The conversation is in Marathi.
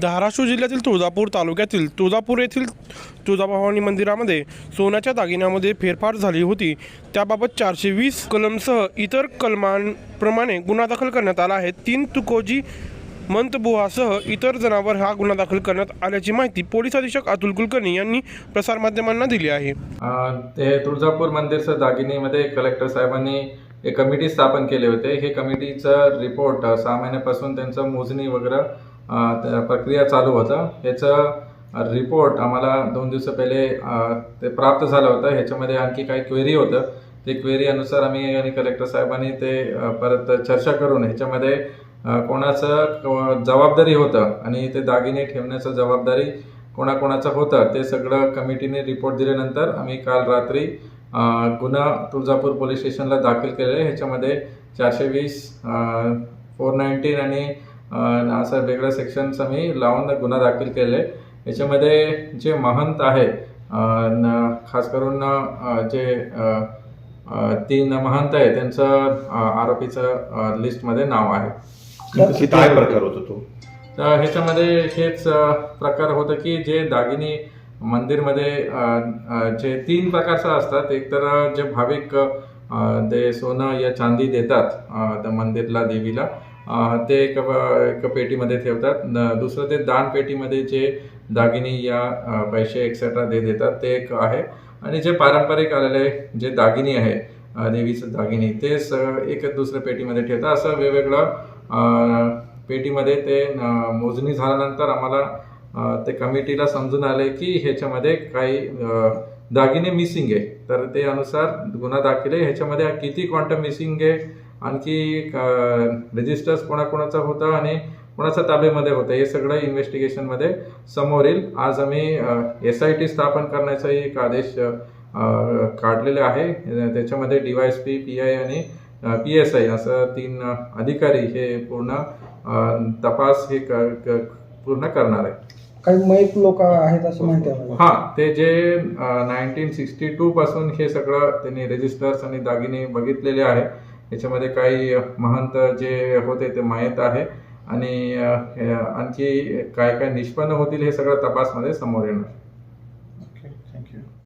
धाराशिव जिल्ह्यातील तुळजापूर तालुक्यातील तुळजापूर येथील तुळजाभवानी मंदिरामध्ये सोन्याच्या दागिन्यामध्ये फेरफार झाली होती. त्याबाबत चारशे वीस कलमसह इतर कलमांप्रमाणे गुन्हा दाखल करण्यात आला आहे. तीन तुकोजी मंतबुहासह इतर जणांवर हा गुन्हा दाखल करण्यात आल्याची माहिती पोलीस अधीक्षक अतुल कुलकर्णी यांनी प्रसारमाध्यमांना दिली आहे. ते तुळजापूर मंदिरचं दागिनीमध्ये कलेक्टर साहेबांनी एक कमिटी स्थापन केले होते. हे कमिटीचं रिपोर्ट सहा महिन्यापासून त्यांचं मोजणी वगैरे प्रक्रिया चालू होतं. ह्याचं रिपोर्ट आम्हाला दोन दिवस पहिले ते प्राप्त झालं होतं. ह्याच्यामध्ये आणखी काही क्वेरी होतं. ते क्वेरी अनुसार आम्ही आणि कलेक्टर साहेबांनी ते परत चर्चा करून ह्याच्यामध्ये कोणाचं जबाबदारी होतं आणि ते दागिने ठेवण्याचं जबाबदारी कोणाकोणाचं होतं ते सगळं कमिटीने रिपोर्ट दिल्यानंतर आम्ही काल रात्री गुन्हा तुळजापूर पोलीस स्टेशनला दाखल केलेला आहे. ह्याच्यामध्ये चारशे वीस फोर नाईन्टीन आणि असं वेगळं सेक्शन्स आम्ही लावून गुन्हा दाखल केले. याच्यामध्ये जे महंत आहे खास करून जे तीन महंत आहे त्यांचं आरोपीचं लिस्टमध्ये नाव आहे. काय प्रकार होता? तो? तर ह्याच्यामध्ये हेच प्रकार होतं की जे दागिने मंदिरमध्ये जे तीन प्रकारचं असतात. एक तर जे भाविक ते सोनं या चांदी देतात त्या मंदिरला देवीला. ते एक एक पेटीमध्ये ठेवतात. दुसरं ते दान पेटीमध्ये जे दागिने या पैसे एक्सेट्रा दे देतात ते एक आहे. आणि जे पारंपरिक आलेले जे दागिने आहे देवीचं दागिने ते स एक दुसऱ्या पेटीमध्ये ठेवतात. असं वेगवेगळं पेटीमध्ये ते मोजणी झाल्यानंतर आम्हाला ते कमिटीला समजून आले की ह्याच्यामध्ये काही दागिने मिसिंग आहे. तर ते अनुसार गुन्हा दाखल आहे. ह्याच्यामध्ये किती क्वांटम मिसिंग आहे आणखी रजिस्टर्स कोणाकोणाचा होता आणि कोणाच्या ताब्यामध्ये होतं हे सगळं इन्व्हेस्टिगेशनमध्ये समोर येईल. आज आम्ही एस आय टी स्थापन करण्याचाही एक आदेश काढलेले आहे. त्याच्यामध्ये D Y S P P I आणि पी एस आय असं तीन अधिकारी हे पूर्ण तपास हे पूर्ण करणार आहे. काही मयत लोक आहेत असं माहिती आहे हा ते जे नाईन्टीन सिक्स्टी टू पासून हे सगळं त्यांनी रजिस्टर्स आणि दागिने बघितलेले आहे. याच्यामध्ये काही महंत जे होते ते माहीत आहे. आणि आणखी काय काय निष्पन्न होतील हे सगळं तपासमध्ये समोर येणार.